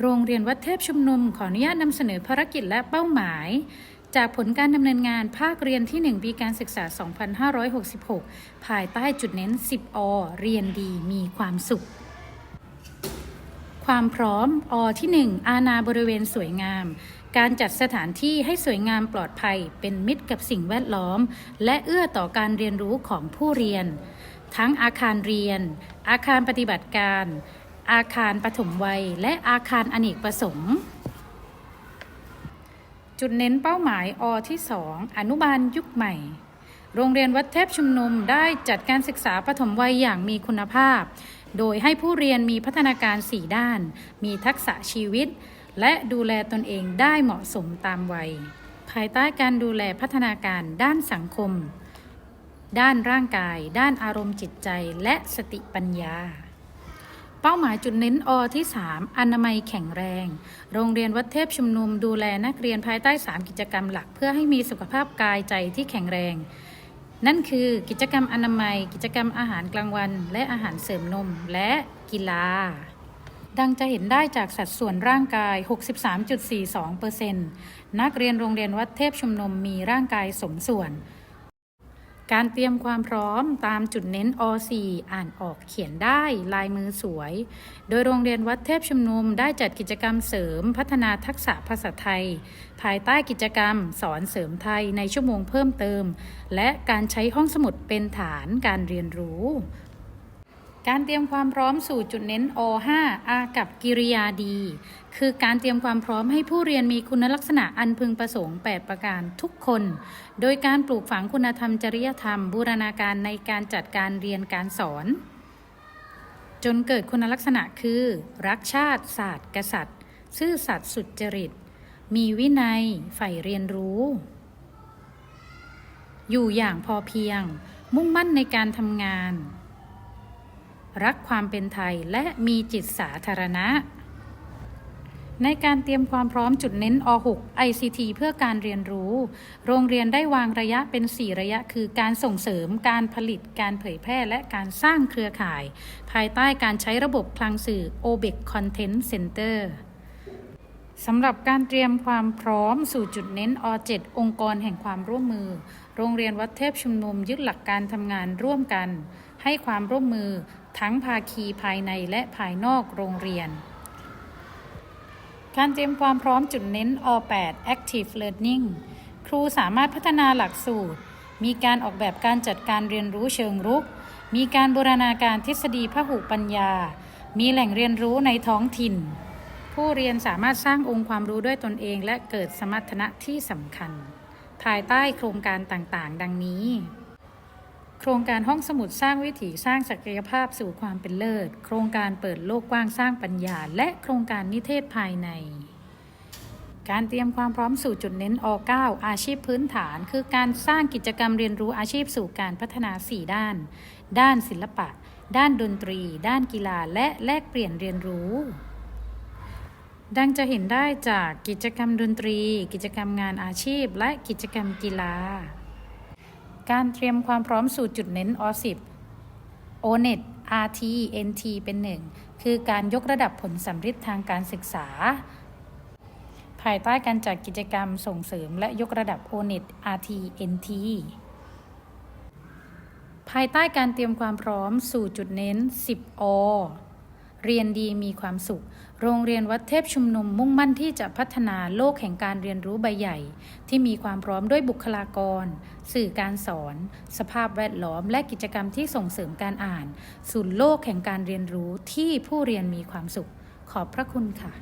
โรงเรียนวัดเทพชุมนุมขออนุญาตนำเสนอภารกิจและเป้าหมาย จากผลการดำเนินงานภาคเรียนที่ 1 ปีการศึกษา 2566 ภายใต้จุดเน้น 10 อ เรียนดีมีความสุข ความพร้อม อที่ 1 อาณาบริเวณสวยงาม การจัดสถานที่ให้สวยงามปลอดภัย เป็นมิตรกับสิ่งแวดล้อม และเอื้อต่อการเรียนรู้ของผู้เรียน ทั้งอาคารเรียน อาคารปฏิบัติการ อาคารปฐมวัย และอาคารอเนกประสงค์ จุดเน้นเป้าหมายอที่ 2 อนุบาลยุคใหม่ โรงเรียนวัดเทพชุมนุมได้จัดการศึกษาปฐมวัยอย่างมีคุณภาพ โดยให้ผู้เรียนมีพัฒนาการ 4 ด้าน มีทักษะชีวิต และดูแลตนเองได้เหมาะสมตามวัย ภายใต้การดูแลพัฒนาการด้านสังคมด้านร่างกาย ด้านอารมณ์จิตใจ และสติปัญญา เป้าหมายจุดเน้นอที่ 3 อนามัยแข็งแรง โรงเรียนวัดเทพชุมนุมดูแลนักเรียนภายใต้ 3 กิจกรรมหลัก เพื่อให้มีสุขภาพกายใจที่แข็งแรง นั่นคือกิจกรรมอนามัย กิจกรรมอาหารกลางวัน และอาหารเสริมนม และกีฬาดังจะเห็นได้จากสัดส่วนร่างกาย 63.42%นักเรียนโรงเรียนวัดเทพชุมนุมมีร่างกายสมส่วน การเตรียมความพร้อมตามจุดเน้นอ4อ่านออกเขียนได้ลายมือสวย โดยโรงเรียนวัดเทพชุมนุมได้จัดกิจกรรมเสริมพัฒนาทักษะภาษาไทย ภายใต้กิจกรรมสอนเสริมไทยในชั่วโมงเพิ่มเติม และการใช้ห้องสมุดเป็นฐานการเรียนรู้ การเตรียมความพร้อมสู่จุดเน้นอ5อากับกิริยาดี คือการเตรียมความพร้อมให้ผู้เรียนมีคุณลักษณะอันพึงประสงค์ 8 ประการทุกคน โดยการปลูกฝังคุณธรรมจริยธรรม บูรณาการในการจัดการเรียนการสอน จนเกิดคุณลักษณะคือ รักชาติ ศาสตร์ กษัตริย์ ซื่อสัตย์สุจริต มีวินัยใฝ่เรียนรู้ อยู่อย่างพอเพียง มุ่งมั่นในการทำงาน รักความเป็นไทยและมีจิตสาธารณะ ในการเตรียมความพร้อมจุดเน้นอ6 ICT เพื่อการเรียนรู้ โรงเรียนได้วางระยะเป็น 4 ระยะ คือการส่งเสริม การผลิต การเผยแพร่ และการสร้างเครือข่าย ภายใต้การใช้ระบบคลังสื่อ OBEC Content Center สำหรับการเตรียมความพร้อมสู่จุดเน้นอ7องค์กรแห่งความร่วมมือ โรงเรียนวัดเทพชุมนุมยึดหลักการทำงานร่วมกัน ให้ความร่วมมือ ทั้งภาคีภายในและภายนอกโรงเรียน การเตรียมความพร้อมจุดเน้นอ8 Active Learning ครูสามารถพัฒนาหลักสูตร มีการออกแบบการจัดการเรียนรู้เชิงรุก มีการบูรณาการทฤษฎีพหุปัญญา มีแหล่งเรียนรู้ในท้องถิ่น ผู้เรียนสามารถสร้างองค์ความรู้ด้วยตนเองและเกิดสมรรถนะที่สำคัญ ภายใต้โครงการต่างๆ ดังนี้ โครงการห้องสมุดสร้างวิถีสร้างศักยภาพสู่ความเป็นเลิศ โครงการเปิดโลกกว้างสร้างปัญญา และโครงการนิเทศภายใน การเตรียมความพร้อมสู่จุดเน้นอ9อาชีพพื้นฐาน คือการสร้างกิจกรรมเรียนรู้อาชีพสู่การพัฒนา 4 ด้าน ด้านศิลปะ ด้านดนตรี ด้านกีฬา และแลกเปลี่ยนเรียนรู้ดังจะเห็นได้จากกิจกรรมดนตรี กิจกรรมงานอาชีพ และกิจกรรมกีฬา การเตรียมความพร้อมสู่จุดเน้นอ10 ONET RT NT เป็นหนึ่งคือการยกระดับผลสำฤทธิ์ทางการศึกษา ภายใต้การจัดกิจกรรมส่งเสริมและยกระดับ ONET RT NT ภายใต้การเตรียมความพร้อมสู่จุดเน้น 10อ เรียนดีมีความสุข โรงเรียนวัดเทพชุมนุมมุ่งมั่นที่จะพัฒนาโลกแห่งการเรียนรู้ใบใหญ่ ที่มีความพร้อมด้วยบุคลากร สื่อการสอน สภาพแวดล้อม และกิจกรรมที่ส่งเสริมการอ่าน สู่โลกแห่งการเรียนรู้ที่ผู้เรียนมีความสุข ขอบพระคุณค่ะ